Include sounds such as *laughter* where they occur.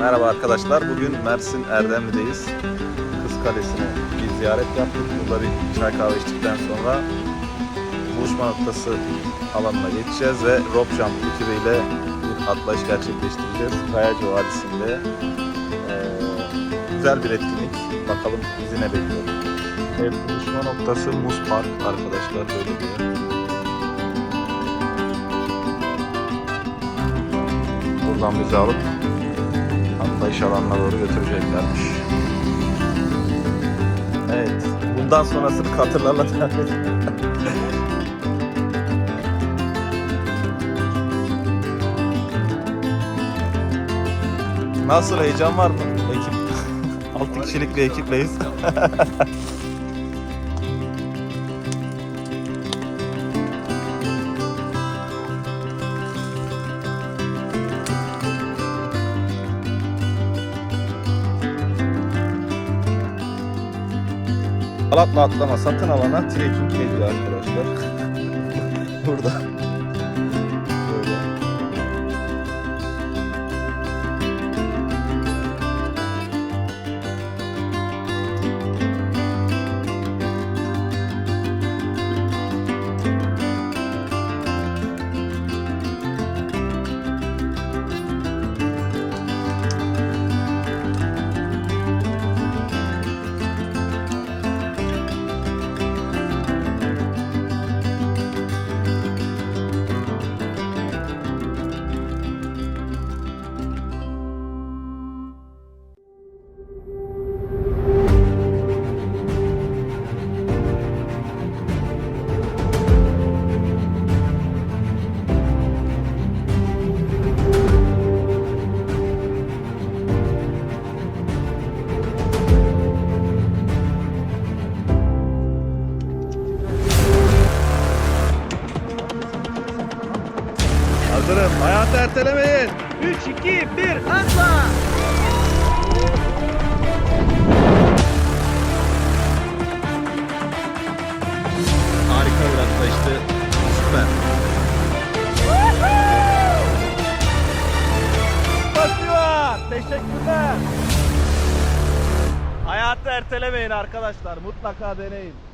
Merhaba arkadaşlar. Bugün Mersin Erdemli'deyiz. Kız Kalesi'ne bir ziyaret yaptık. Burada bir çay kahve içtikten sonra buluşma noktası alanına geçeceğiz ve rope jump ekibiyle bir atlayış gerçekleştireceğiz. Kayacı Vadisi'nde. Ee, güzel bir etkinlik. Bakalım bizi ne bekliyor. Evet, buluşma noktası Muz Park arkadaşlar böyle diyor. Buradan bizi alıp atlayış alanına doğru götüreceklermiş. Evet. Bundan sonrasını katırlarla *laughs* devam. Nasıl heyecan var mı? Ekip *laughs* 6 kişilik bir ekipleyiz. Alatla atlama satın alana trekking geliyor arkadaşlar. *laughs* Burada. Hazırım. Hayatı ertelemeyin. 3, 2, 1, atla! Harika bir atlayıştı. Süper. Basıyor! Teşekkürler. Hayatı ertelemeyin arkadaşlar. Mutlaka deneyin.